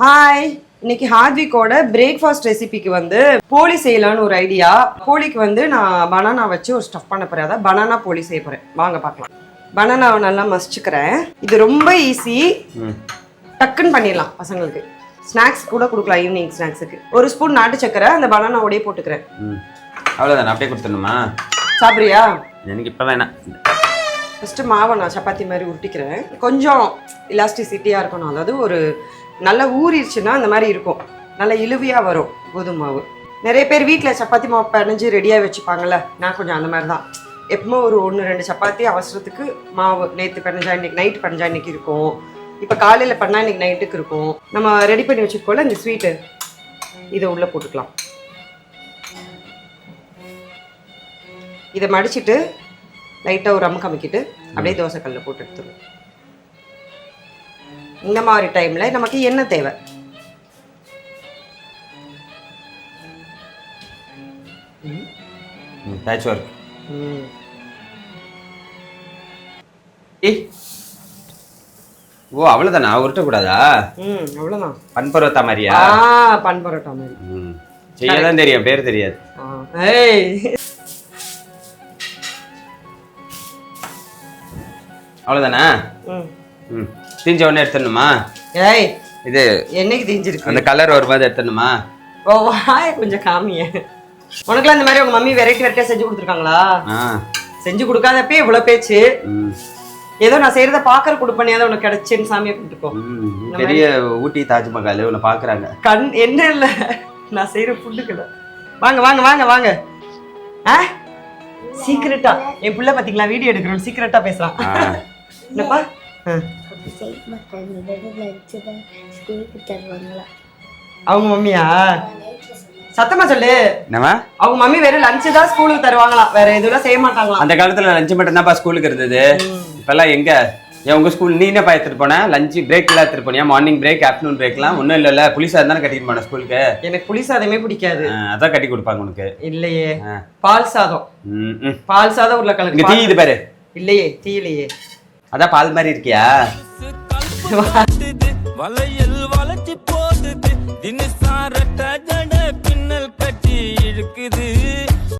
Hi இன்னைக்கு ஹார்ட்விக்கோட breakfast ரெசிபிக்கு வந்து போலி செய்யலாம்னு ஒரு ஐடியா போலிக்கு வந்து நான் பனானா வச்சு ஒரு ஸ்டஃப் பண்ண போறேன். அதான் பனானா போலி செய்ய போறேன். வாங்க பார்க்கலாம். பனானாவை நல்லா மசிச்சுக்கிறேன். இது ரொம்ப ஈஸி டக்குன்னு பண்ணிடலாம் பசங்களுக்கு. ஸ்நாக்ஸ் கூட கொடுக்கலாம் ஈவினிங் ஸ்நாக்ஸுக்கு ஒரு ஸ்பூன் நாட்டு சக்கரை அந்த பனானாவோடய போட்டுக்கிறேன். அவ்வளோதானே அப்படியே கொடுத்துடணுமா? சாப்பிட்றியா? எனக்கு இப்போ வேணாம் ஃபஸ்ட்டு மாவை நான் சப்பாத்தி மாதிரி உருட்டிக்கிறேன். கொஞ்சம் இலாஸ்டிசிட்டியாக இருக்கணும். அதாவது ஒரு நல்லா ஊறிடுச்சுன்னா அந்த மாதிரி இருக்கும். நல்லா இழுவியாக வரும் கோதுமை மாவு. நிறைய பேர் வீட்டில் சப்பாத்தி மாவு பிணைஞ்சு ரெடியாக வச்சுப்பாங்கள்ல நான் கொஞ்சம் அந்த மாதிரி தான். எப்பவுமே ஒரு ஒன்று ரெண்டு சப்பாத்தி அவசரத்துக்கு மாவு நேற்று பிணைஞ்சா இன்னைக்கு நைட் பிணைஞ்சா இன்னைக்கு இருக்கும். இப்போ காலையில் பண்ணால் இன்றைக்கி நைட்டுக்கு இருக்கும். நம்ம ரெடி பண்ணி வச்சுருக்கோம்ல இந்த ஸ்வீட்டு இதை உள்ளே போட்டுக்கலாம். இதை மடிச்சிட்டு லைட்டாக ஒரு அமுக்கு அமுக்கிட்டு அப்படியே தோசைக்கல்லில் போட்டு எடுத்துருவோம். இந்த மாதிரி டைமில் நமக்கு எண்ணெய் தேவை? ம் பேட்ச் ஒர்க் ம். ஏய் ஓ அவ்வளோதானா உருட்டக்கூடாதா ம் அவ்வளோதான் பன் பருவத்தா மாதிரியா? ஆ பன் பரோட்டா மாதிரி. ம். செய்ய தான் தெரியும் பேர் தெரியாது. ஏய். அவ்வளோதானா ம். தீஞ்ச உடனே எடுத்துடணுமா? ஏய் இது என்னைக்கு தீஞ்சிருக்கு? அந்த கலர் வரும்போது எடுத்துடணுமா? ஓ வாய கொஞ்சம் காமிய. உனக்குலாம் இந்த மாதிரி உங்க மம்மி வெரைட்டி வெரைட்டியாக செஞ்சு கொடுத்துருக்காங்களா? செஞ்சு கொடுக்காதப்பே இவ்வளோ பேச்சு. ஏதோ நான் செய்கிறத பார்க்குற கொடுப்பனையாவது உனக்கு கிடைச்சேன்னு சாமியை கும்பிட்டுக்கோ. ம். பெரிய ஊட்டி தாஜ்மஹால் உன்னை பார்க்குறாங்க. கண் என்ன இல்ல. நான் செய்யற ஃபுட்டுக்கு தான் வாங்க வாங்க வாங்க வாங்க. ஆ? சீக்கிரட்டா என் புள்ள பாத்தீங்களா? வீடியோ எடுக்கிறோம். சீக்கிரட்டா பேசலாம் என்னப்பா? தான் தருவாங்களா அவங்க மம்மியா? சத்தமா சொல்லு. என்னவா அவங்க மம்மி வெறும் லஞ்சு தான் ஸ்கூலுக்கு தருவாங்களாம். வேற எதுவும் செய்ய மாட்டாங்களாம். அந்த காலத்துல லஞ்சு மட்டும் தான்ப்பா ஸ்கூலுக்கு இருந்தது. இப்பெல்லாம் எங்க? ஏன் உங்க ஸ்கூல் நீ என்னப்பா எடுத்துட்டு போன? லஞ்சு பிரேக் எல்லாம் எடுத்துட்டு போனியா? மார்னிங் பிரேக் ஆஃப்டர்நூன் பிரேக்லாம் ஒன்றும் இல்லைல்ல புளிசா இருந்தாலும் கட்டிட்டு போன ஸ்கூலுக்கு? எனக்கு புளி சாதமே பிடிக்காது. அதான் கட்டி கொடுப்பாங்க உனக்கு. இல்லையே. பால் சாதம். பால் சாதம் உருளைக்கிழங்கு தீ இது பாரு. இல்லையே தீ இல்லையே. அதான் பால் மாதிரி இருக்கியா? வளையல் வளைச்சி போடுது தினசார